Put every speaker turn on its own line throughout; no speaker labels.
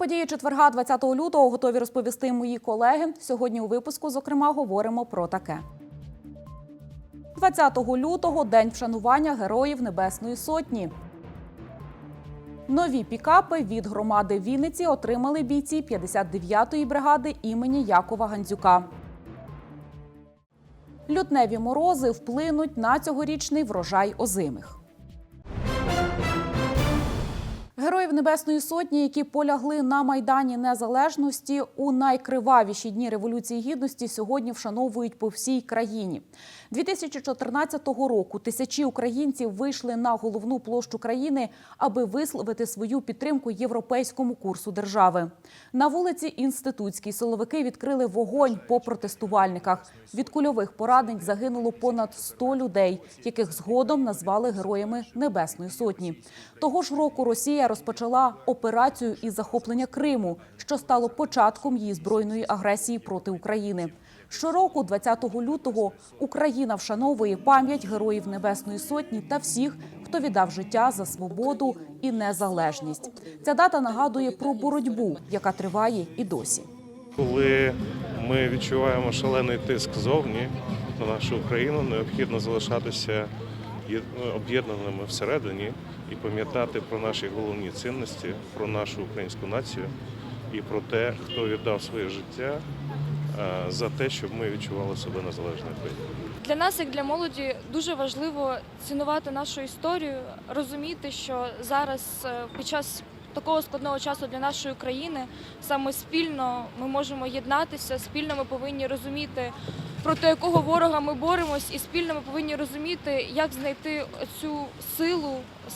події четверга, 20 лютого, готові розповісти мої колеги. Сьогодні у випуску, зокрема, говоримо про таке. 20 лютого день вшанування героїв Небесної Сотні. Нові пікапи від громади Вінниці отримали бійці 59-ї бригади імені Якова Гандзюка. Лютневі морози вплинуть на цьогорічний врожай озимих. Героїв Небесної Сотні, які полягли на майдані Незалежності у найкривавіші дні революції гідності, сьогодні вшановують по всій країні. 2014 року тисячі українців вийшли на головну площу країни, аби висловити свою підтримку європейському курсу держави. На вулиці Інститутській силовики відкрили вогонь по протестувальниках. Від кульових поранень загинуло понад 100 людей, яких згодом назвали героями Небесної Сотні. Того ж року Росія розпочала операцію із захоплення Криму, що стало початком її збройної агресії проти України. Щороку, 20 лютого, Україна вшановує пам'ять героїв Небесної Сотні та всіх, хто віддав життя за свободу і незалежність. Ця дата нагадує про боротьбу, яка триває і досі.
Коли ми відчуваємо шалений тиск зовні на нашу Україну, необхідно залишатися об'єднаними всередині і пам'ятати про наші головні цінності, про нашу українську націю і про те, хто віддав своє життя е, за те, щоб ми відчували себе незалежною.
Для нас, як для молоді, дуже важливо цінувати нашу історію, розуміти, що зараз е, під час такого складного часу для нашої країни саме спільно ми можемо єднатися, спільно ми повинні розуміти, проти якого ворога ми боремось, і спільно ми повинні розуміти, як знайти цю силу,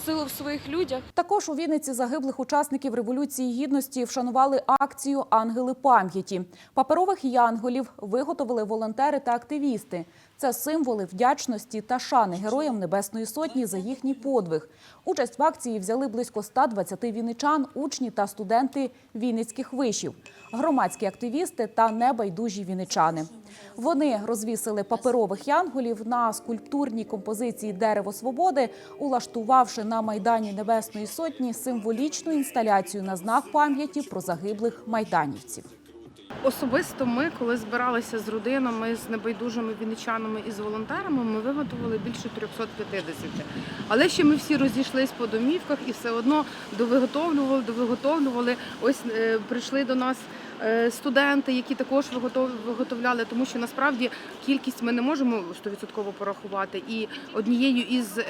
силу в своїх людях.
Також у Вінниці загиблих учасників революції гідності вшанували акцію Ангели пам'яті. Паперових янголів виготовили волонтери та активісти. Це символи вдячності та шани героям Небесної Сотні за їхній подвиг. Участь в акції взяли близько 120 вінничан, учні та студенти вінницьких вишів, громадські активісти та небайдужі вінничани. Вони розвісили паперових янголів на скульптурній композиції Дерево свободи, улаштувавши на майдані Небесної Сотні символічну інсталяцію на знак пам'яті про загиблих майданівців.
Особисто ми, коли збиралися з родинами, з небайдужими вінничанами і з волонтерами, ми виготовили більше 350. Але ще ми всі розійшлись по домівках і все одно довиготовлювали, довиготовлювали. Ось е, прийшли до нас студенти, які також виготовляли, тому що насправді кількість ми не можемо 100% порахувати. І однією із е,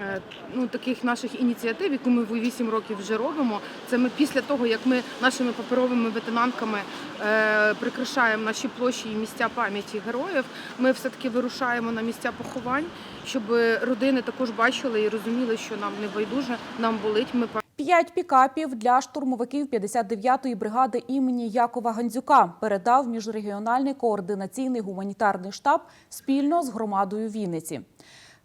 е, ну, таких наших ініціатив, яку ми 8 років вже робимо, це ми після того, як ми нашими паперовими ветенанками е, прикрашаємо наші площі і місця пам'яті героїв, ми все-таки вирушаємо на місця поховань, щоб родини також бачили і розуміли, що нам не байдуже, нам болить. Ми
П'ять пікапів для штурмовиків 59-ї бригади імені Якова Гандзюка передав міжрегіональний координаційний гуманітарний штаб спільно з громадою Вінниці.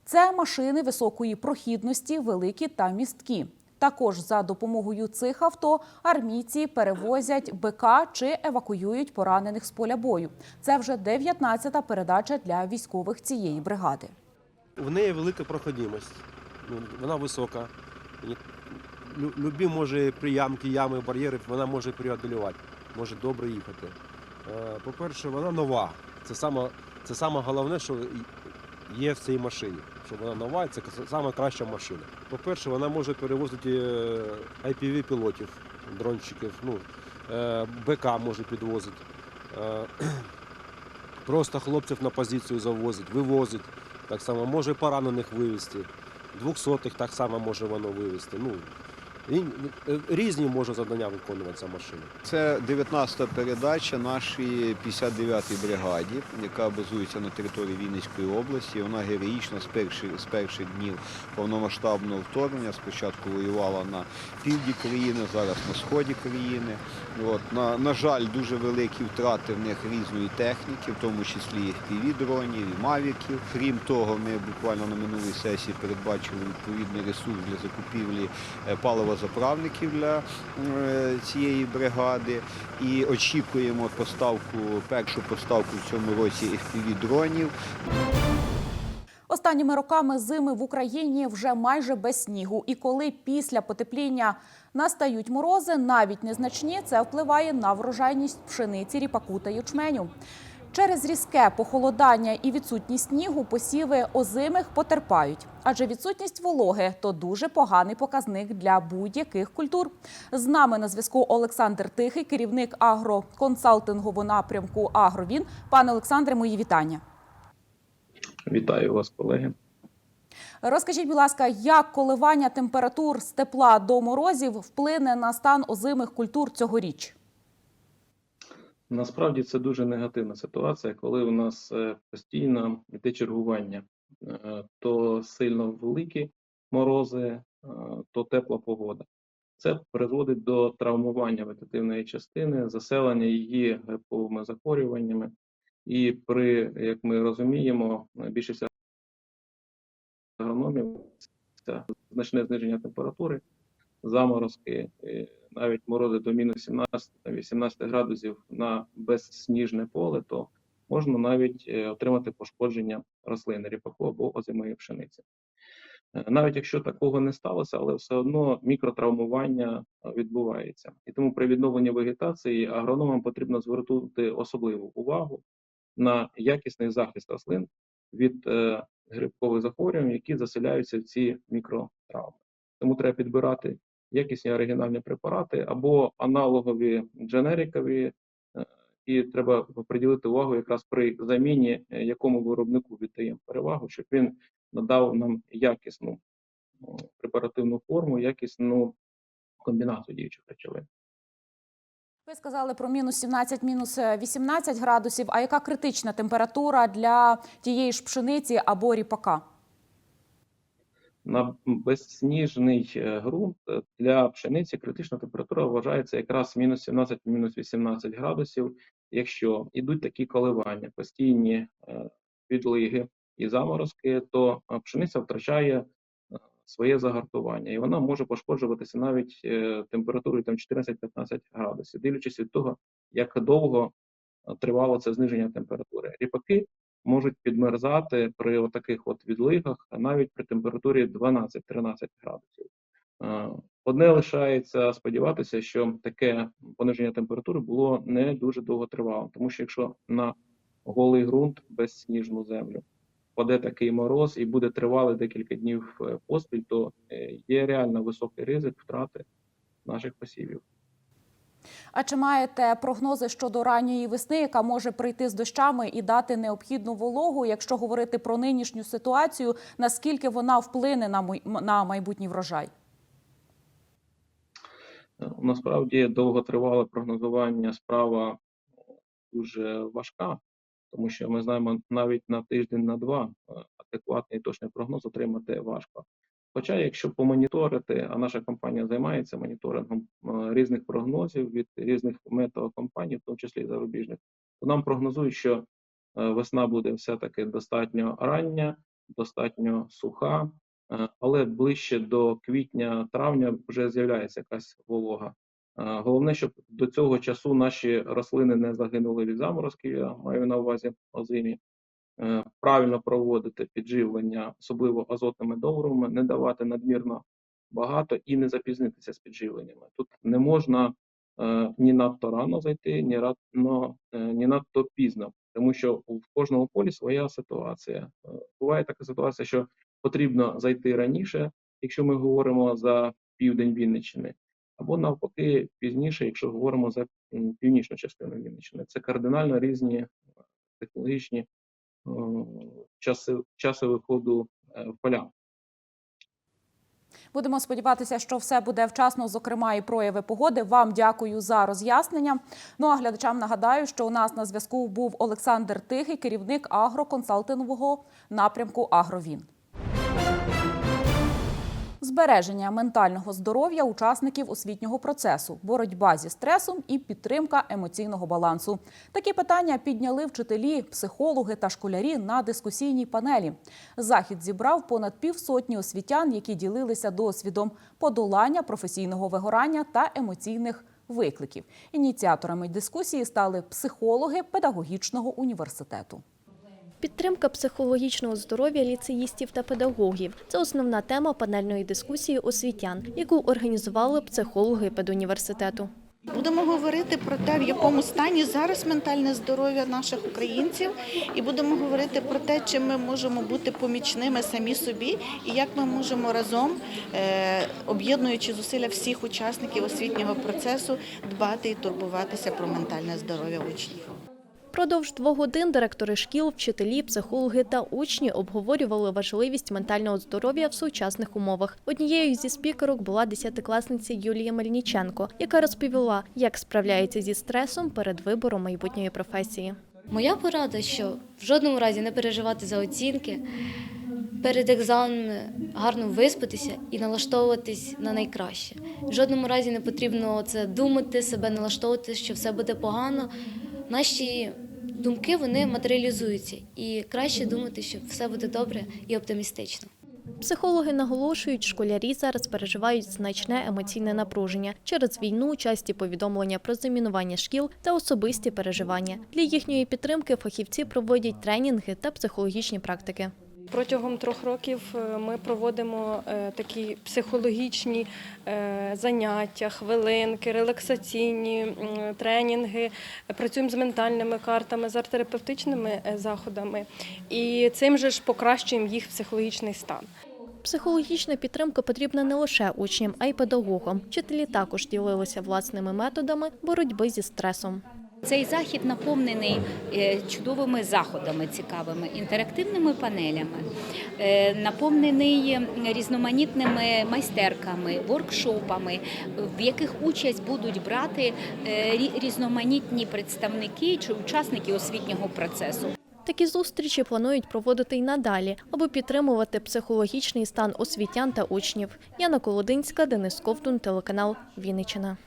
Це машини високої прохідності, великі та місткі. Також за допомогою цих авто армійці перевозять БК чи евакуюють поранених з поля бою. Це вже 19-та передача для військових цієї бригади.
В неї велика проходимость. Ну, Вона висока. Любі може приямки, ями, бар'єри, вона може преодолювати, може добре їхати. Е, По-перше, вона нова. Це саме, це саме головне, що є в цій машині. Що вона нова, це саме краща машина. По-перше, вона може перевозити IPV-пілотів, дрончиків, ну, е, БК може підвозити. Е, Просто хлопців на позицію завозить, вивозить. Так само може поранених вивезти. Двохсотих так само може воно вивезти. Ну, е, різні може завдання виконувати ця машина.
Це 19-та передача нашій 59-й бригаді, яка базується на території Вінницької області. Вона героїчно з перших, з перших днів повномасштабного вторгнення. Спочатку воювала на півдні країни, зараз на сході країни. От, на, на жаль, дуже великі втрати в них різної техніки, в тому числі і FPV-дронів, і мавіків. Крім того, ми буквально на минулій сесії передбачили відповідний ресурс для закупівлі е, паливозаправників для е, цієї бригади і очікуємо поставку, першу поставку в цьому році FPV-дронів.
Останніми роками зими в Україні вже майже без снігу. І коли після потепління настають морози, навіть незначні, це впливає на врожайність пшениці, ріпаку та ячменю. Через різке похолодання і відсутність снігу посіви озимих потерпають, адже відсутність вологи то дуже поганий показник для будь-яких культур. З нами на зв'язку Олександр Тихий, керівник агроконсалтингового напрямку Агровін. Пане Олександре, мої вітання.
Вітаю вас, колеги.
Розкажіть, будь ласка, як коливання температур з тепла до морозів вплине на стан озимих культур цьогоріч?
Насправді це дуже негативна ситуація, коли у нас е, постійно йде чергування. Е, То сильно великі морози, е, то тепла погода. Це призводить до травмування вегетативної частини, заселення її гриповими захворюваннями. І при, як ми розуміємо, більшість агрономів значне зниження температури, заморозки, навіть морози до мінус 17-18 градусів на безсніжне поле, то можна навіть е, отримати пошкодження рослини ріпаку або озимої пшениці. Е, Навіть якщо такого не сталося, але все одно мікротравмування е, відбувається. І тому при відновленні вегетації агрономам потрібно звернути особливу увагу на якісний захист рослин від грибкових захворювань, які заселяються в ці мікротравми. Тому треба підбирати якісні оригінальні препарати або аналогові дженерикові, е, і треба приділити увагу якраз при заміні, е, якому виробнику віддаємо перевагу, щоб він надав нам якісну препаративну форму, якісну комбінацію діючих речовин.
Ви сказали про мінус 17, мінус 18 градусів. А яка критична температура для тієї ж пшениці або ріпака?
На безсніжний е, ґрунт е, для пшениці критична температура вважається якраз мінус 17, мінус 18 градусів. Якщо йдуть такі коливання, постійні е, відлиги і заморозки, то е, пшениця втрачає е, своє загартування, і вона може пошкоджуватися навіть е, температурою там 14-15 градусів, дивлячись від того, як довго е, тривало це зниження температури. Ріпаки можуть підмерзати при таких от відлигах, а навіть при температурі 12-13 градусів. Одне лишається сподіватися, що таке пониження температури було не дуже довготривалим, тому що якщо на голий ґрунт безсніжну землю паде такий мороз і буде тривалий декілька днів е, поспіль, то е, є реально високий ризик втрати наших посівів.
А чи маєте прогнози щодо ранньої весни, яка може прийти з дощами і дати необхідну вологу, якщо говорити про нинішню ситуацію, наскільки вона вплине на майбутній врожай?
Е, Насправді довготривале прогнозування справа дуже важка, тому що ми знаємо навіть на тиждень на два е, адекватний точний прогноз отримати важко. Хоча, якщо помоніторити, а наша компанія займається моніторингом е, різних прогнозів від різних метеокомпаній, в тому числі і зарубіжних, то нам прогнозують, що е, весна буде все-таки достатньо рання, достатньо суха, Е, але ближче до квітня-травня вже з'являється якась волога. Головне, щоб до цього часу наші рослини не загинули від заморозків, я маю на увазі озимі. Е, Правильно проводити підживлення, особливо азотними добривами, не давати надмірно багато і не запізнитися з підживленнями. Тут не можна е, ні надто рано зайти, ні рано, е, ні надто пізно, тому що в кожному полі своя ситуація. Буває така ситуація, що потрібно зайти раніше, якщо ми говоримо за південь Вінниччини, або навпаки пізніше, якщо говоримо за північну частину Вінниччини. Це кардинально різні технологічні часи, часи виходу е, в поля.
Будемо сподіватися, що все буде вчасно, зокрема і прояви погоди. Вам дякую за роз'яснення. Ну а глядачам нагадаю, що у нас на зв'язку був Олександр Тихий, керівник агроконсалтингового напрямку Агровін. Збереження ментального здоров'я учасників освітнього процесу, боротьба зі стресом і підтримка емоційного балансу. Такі питання підняли вчителі, психологи та школярі на дискусійній панелі. Захід зібрав понад півсотні освітян, які ділилися досвідом подолання професійного вигорання та емоційних викликів. Ініціаторами дискусії стали психологи педагогічного університету.
Підтримка психологічного здоров'я ліцеїстів та педагогів це основна тема панельної дискусії освітян, яку організували психологи педуніверситету.
Будемо говорити про те, в якому стані зараз ментальне здоров'я наших українців, і будемо говорити про те, чим ми можемо бути помічними самі собі, і як ми можемо разом, е, об'єднуючи зусилля всіх учасників освітнього процесу, дбати і турбуватися про ментальне здоров'я учнів.
Продовж двох годин директори шкіл, вчителі, психологи та учні обговорювали важливість ментального здоров'я в сучасних умовах. Однією зі спікерок була десятикласниця Юлія Мельниченко, яка розповіла, як справляється зі стресом перед вибором майбутньої професії.
Моя порада, що в жодному разі не переживати за оцінки, перед екзаменами гарно виспатися і налаштовуватись на найкраще. В жодному разі не потрібно це думати, себе налаштовувати, що все буде погано. Наші думки вони матеріалізуються, і краще думати, що все буде добре і оптимістично.
Психологи наголошують, школярі зараз переживають значне емоційне напруження через війну, часті повідомлення про замінування шкіл та особисті переживання. Для їхньої підтримки фахівці проводять тренінги та психологічні практики.
Протягом трьох років е, ми проводимо е, такі психологічні е, заняття, хвилинки, релаксаційні тренінги. Працюємо з ментальними картами, з арт-терапевтичними заходами, і цим же ж покращуємо їх психологічний стан.
Психологічна підтримка потрібна не лише учням, а й педагогам. Вчителі також ділилися власними методами боротьби зі стресом.
Цей захід наповнений е, чудовими заходами цікавими, інтерактивними панелями, е, наповнений різноманітними майстерками, воркшопами, в яких участь будуть брати е, рі- різноманітні представники чи учасники освітнього процесу.
Такі зустрічі планують проводити й надалі, аби підтримувати психологічний стан освітян та учнів. Яна Колодинська, Денис Ковтун, телеканал Вінниччина.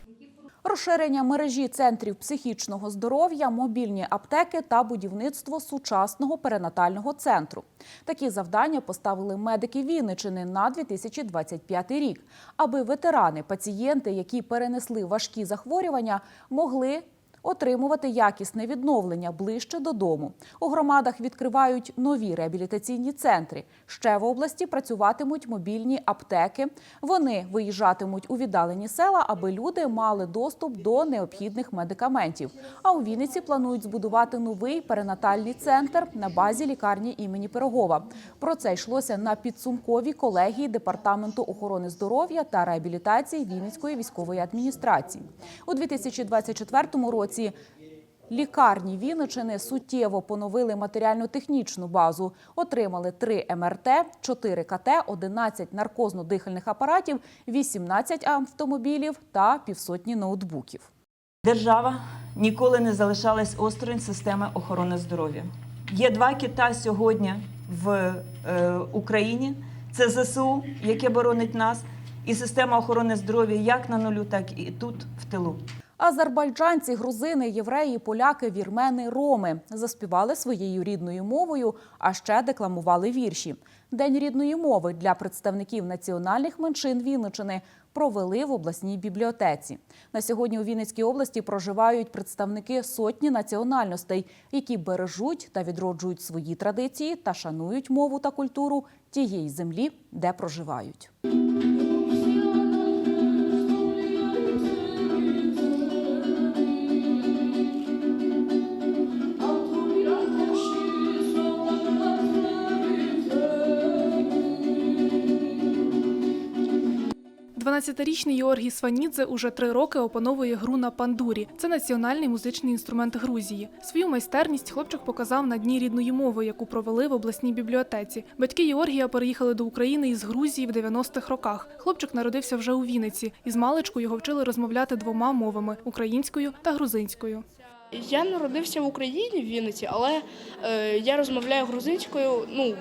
Розширення мережі центрів психічного здоров'я, мобільні аптеки та будівництво сучасного перинатального центру. Такі завдання поставили медики Вінничини на 2025 рік, аби ветерани, пацієнти, які перенесли важкі захворювання, могли отримувати якісне відновлення ближче додому. У громадах відкривають нові реабілітаційні центри. Ще в області працюватимуть мобільні аптеки. Вони виїжджатимуть у віддалені села, аби люди мали доступ до необхідних медикаментів. А у Вінниці планують збудувати новий перинатальний центр на базі лікарні імені Пирогова. Про це йшлося на підсумковій колегії департаменту охорони здоров'я та реабілітації Вінницької військової адміністрації. У 2024 році Лікарні Вінничини суттєво поновили матеріально-технічну базу. Отримали 3 МРТ, 4 КТ, 11 наркозно-дихальних апаратів, 18 автомобілів та півсотні ноутбуків.
Держава ніколи не залишалась осторонь системи охорони здоров'я. Є два кита сьогодні в е, Україні: це ЗСУ, яке боронить нас, і система охорони здоров'я як на нулю, так і тут в тилу.
Азербайджанці, грузини, євреї, поляки, вірмени, роми заспівали своєю рідною мовою, а ще декламували вірші. День рідної мови для представників національних меншин Вінничини провели в обласній бібліотеці. На сьогодні у Вінницькій області проживають представники сотні національностей, які бережуть та відроджують свої традиції та шанують мову та культуру тієї землі, де проживають.
Дванадцятирічний Георгій Сванідзе уже три роки опановує гру на пандурі. Це національний музичний інструмент Грузії. Свою майстерність хлопчик показав на дні рідної мови, яку провели в обласній бібліотеці. Батьки Георгія переїхали до України із Грузії в 90-х роках. Хлопчик народився вже у Вінниці. Із маличку його вчили розмовляти двома мовами українською та грузинською.
Я народився в Україні в Вінниці, але е, я розмовляю грузинською. Ну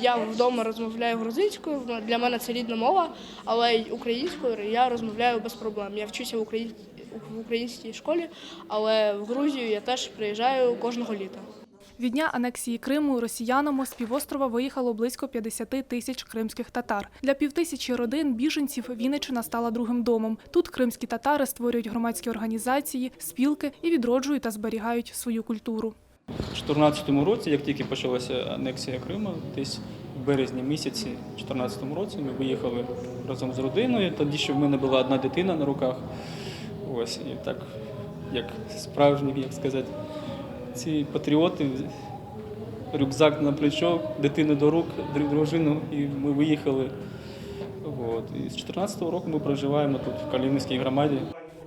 я вдома розмовляю грузинською. Для мене це рідна мова, але українською я розмовляю без проблем. Я вчуся в, Україні в українській школі, але в Грузію я теж приїжджаю кожного літа.
Від дня анексії Криму росіянам з півострова виїхало близько 50 тисяч кримських татар. Для півтисячі родин біженців Вінниччина стала другим домом. Тут кримські татари створюють громадські організації, спілки і відроджують та зберігають свою культуру.
У 2014 році, як тільки почалася анексія Криму, десь в березні місяці 2014 році ми виїхали разом з родиною. Тоді ще в мене була одна дитина на руках. Ось і так, як справжні, як сказати, ці патріоти, рюкзак на плечо, дитину до рук, дружину, і ми виїхали. От. І з 2014 року ми проживаємо тут в Калінівській громаді.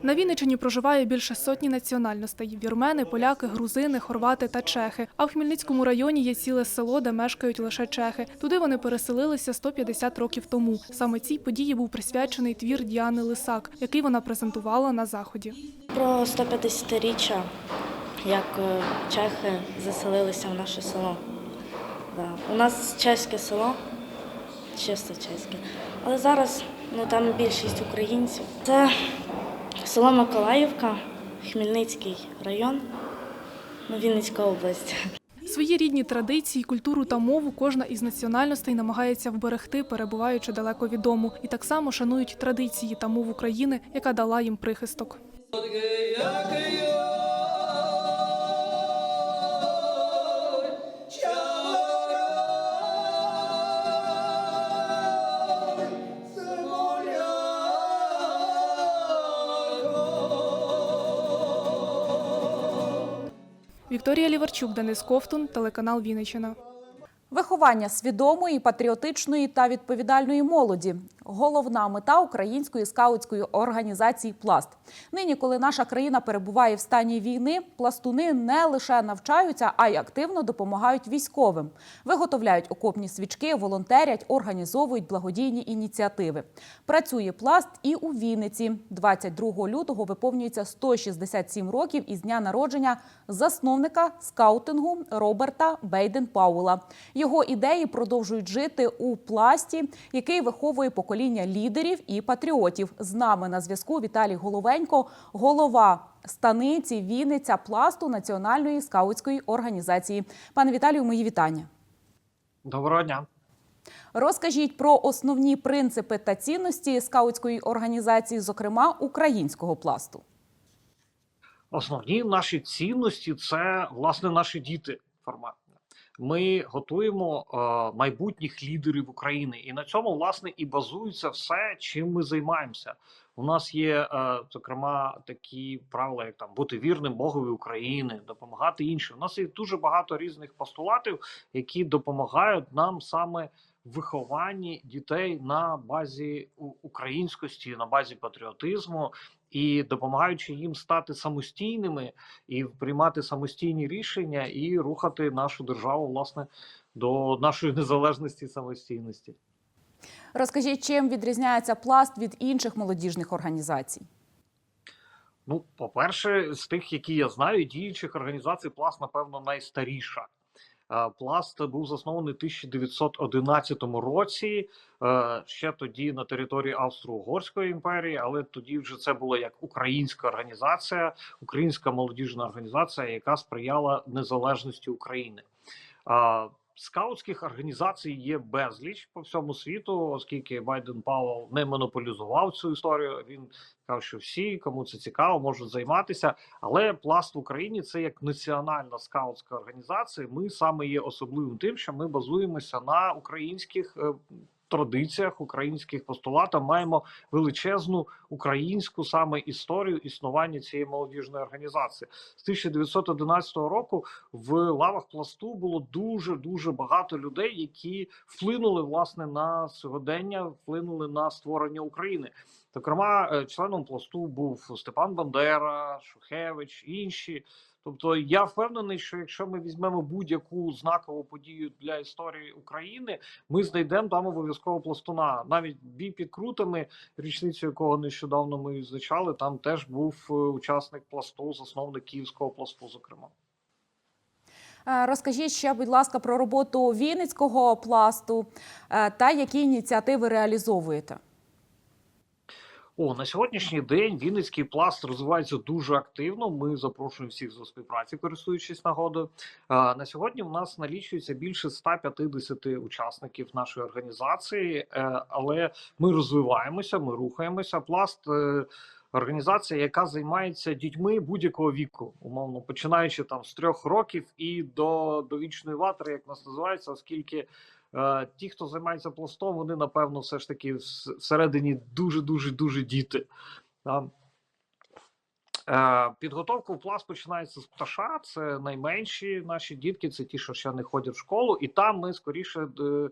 На Вінниччині проживає більше сотні національностей: вірмени, поляки, грузини, хорвати та чехи. А в Хмельницькому районі є ціле село, де мешкають лише чехи. Туди вони переселилися 150 років тому. Саме цій події був присвячений твір Діани Лисак, який вона презентувала на заході.
Про 150-річчя, як е, чехи заселилися в наше село. Да. У нас чеське село, чисто чеське. Але зараз ну, там більшість українців. Це село Миколаївка, Хмельницький район, ну, Вінницька область.
Свої рідні традиції, культуру та мову кожна із національностей намагається вберегти, перебуваючи далеко від дому, і так само шанують традиції та мову країни, яка дала їм прихисток. Вікторія Ліварчук, Денис Ковтун, телеканал Вінниччина.
Виховання свідомої, патріотичної та відповідальної молоді головна мета української скаутської організації Пласт. Нині, коли наша країна перебуває в стані війни, пластуни не лише навчаються, а й активно допомагають військовим. Виготовляють окопні свічки, волонтерять, організовують благодійні ініціативи. Працює пласт і у Вінниці. 22 лютого виповнюється 167 років із дня народження засновника скаутингу Роберта Бейден Паула. Його ідеї продовжують жити у пласті, який виховує покоління лідерів і патріотів. З нами на зв'язку Віталій Головенько, голова станиці Вінниця пласту Національної скаутської організації. Пане Віталію, мої вітання.
Доброго дня.
Розкажіть про основні принципи та цінності скаутської організації, зокрема українського пласту.
Основні наші цінності це власне наші діти форматні. Ми готуємо е, майбутніх лідерів України, і на цьому власне і базується все, чим ми займаємося. У нас є е, зокрема такі правила, як там бути вірним Богові України, допомагати іншим. У нас є дуже багато різних постулатів, які допомагають нам саме вихованні дітей на базі українськості, на базі патріотизму. І допомагаючи їм стати самостійними і приймати самостійні рішення, і рухати нашу державу власне до нашої незалежності і самостійності.
Розкажіть, чим відрізняється пласт від інших молодіжних організацій?
Ну, по-перше, з тих, які я знаю, діючих організацій Пласт, напевно, найстаріша. Пласт був заснований у 1911 році, е, ще тоді на території Австро-Угорської імперії, але тоді вже це була як українська організація, українська молодіжна організація, яка сприяла незалежності України. Скаутських організацій є безліч по всьому світу, оскільки Байден Павел не монополізував цю історію. Він сказав, що всі, кому це цікаво, можуть займатися. Але пласт в Україні це як національна скаутська організація. Ми саме є особливим тим, що ми базуємося на українських е, традиціях, українських постулатах. Маємо величезну українську саме історію існування цієї молодіжної організації. З 1911 року в лавах пласту було дуже дуже багато людей, які вплинули власне на сьогодення, вплинули на створення України. Зокрема, е, членом пласту був Степан Бандера, Шухевич, інші. Тобто я впевнений, що якщо ми візьмемо будь-яку знакову подію для історії України, ми знайдемо там обов'язково пластуна. Навіть бій під крутами, річницю якого нещодавно ми відзначали, там теж був е, учасник пласту, засновник київського пласту, зокрема.
Е, Розкажіть ще, будь ласка, про роботу Вінницького пласту е, та які ініціативи реалізовуєте.
О, на сьогоднішній день Вінницький пласт розвивається дуже активно. Ми запрошуємо всіх до співпраці, користуючись нагодою. А, На сьогодні в нас налічується більше 150 учасників нашої організації, е, але ми розвиваємося, ми рухаємося. Пласт е, організація, яка займається дітьми будь-якого віку, умовно починаючи там з трьох років і до, до вічної ватри, як нас називається, оскільки ті, хто займається пластом, вони напевно все ж таки всередині дуже дуже дуже діти. Е, Підготовка у пласт починається з пташа. Це найменші наші дітки, це ті, що ще не ходять в школу, і там ми скоріше е,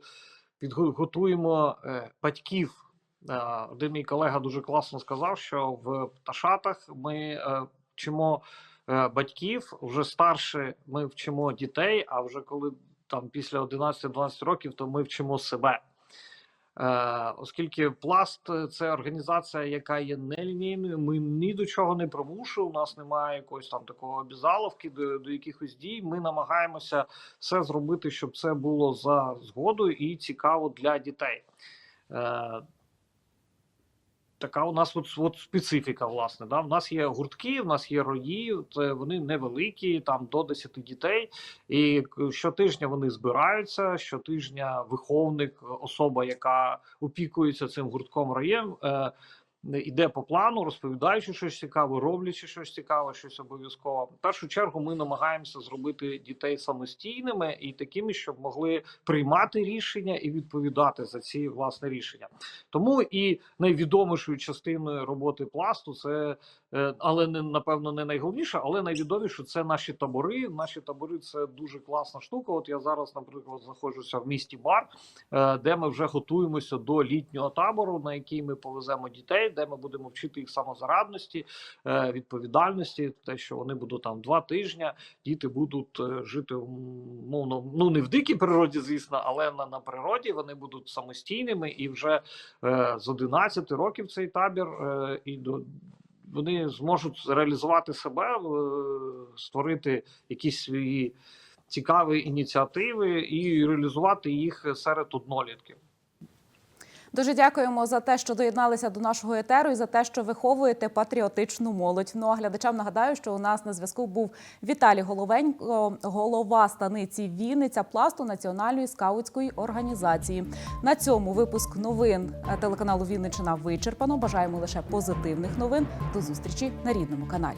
підготуємо е, батьків. Е, Один мій колега дуже класно сказав, що в пташатах ми е, вчимо е, батьків, вже старше ми вчимо дітей, а вже коли там після 11-12 років, то ми вчимо себе. Е, оскільки пласт е, це організація, яка є нелінійною, ми ні до чого не примушуємо. У нас немає якоїсь там такого обізаловки до, до якихось дій. Ми намагаємося все зробити, щоб це було за згодою і цікаво для дітей. Е, така у нас от, от специфіка, власне. Да? У нас є гуртки, у нас є рої, це вони невеликі, там до 10 дітей. І щотижня вони збираються. Щотижня виховник, особа, яка опікується цим гуртком роєм, е, іде по плану, розповідаючи щось цікаве, роблячи щось цікаве, щось обов'язково. В першу чергу ми намагаємося зробити дітей самостійними і такими, щоб могли приймати рішення і відповідати за ці власне рішення. Тому і найвідомішою частиною роботи пласту це, але не напевно не найголовніше, але найвідоміше це наші табори. Наші табори це дуже класна штука. От я зараз, наприклад, знаходжуся в місті Бар, е, де ми вже готуємося до літнього табору, на який ми повеземо дітей, де ми будемо вчити їх самозарадності, е, відповідальності, те, що вони будуть там два тижні. Діти будуть е, жити мовно, ну не в дикій природі, звісно, але на, на природі вони будуть самостійними і вже е, з 11 років цей табір е, і до. Вони зможуть реалізувати себе, е, створити якісь свої цікаві ініціативи і реалізувати їх серед однолітків.
Дуже дякуємо за те, що доєдналися до нашого етеру і за те, що виховуєте патріотичну молодь. Ну а глядачам нагадаю, що у нас на зв'язку був Віталій Головенько, голова станиці Вінниця пласту Національної скаутської організації. На цьому випуск новин телеканалу Вінничина вичерпано. Бажаємо лише позитивних новин. До зустрічі на рідному каналі.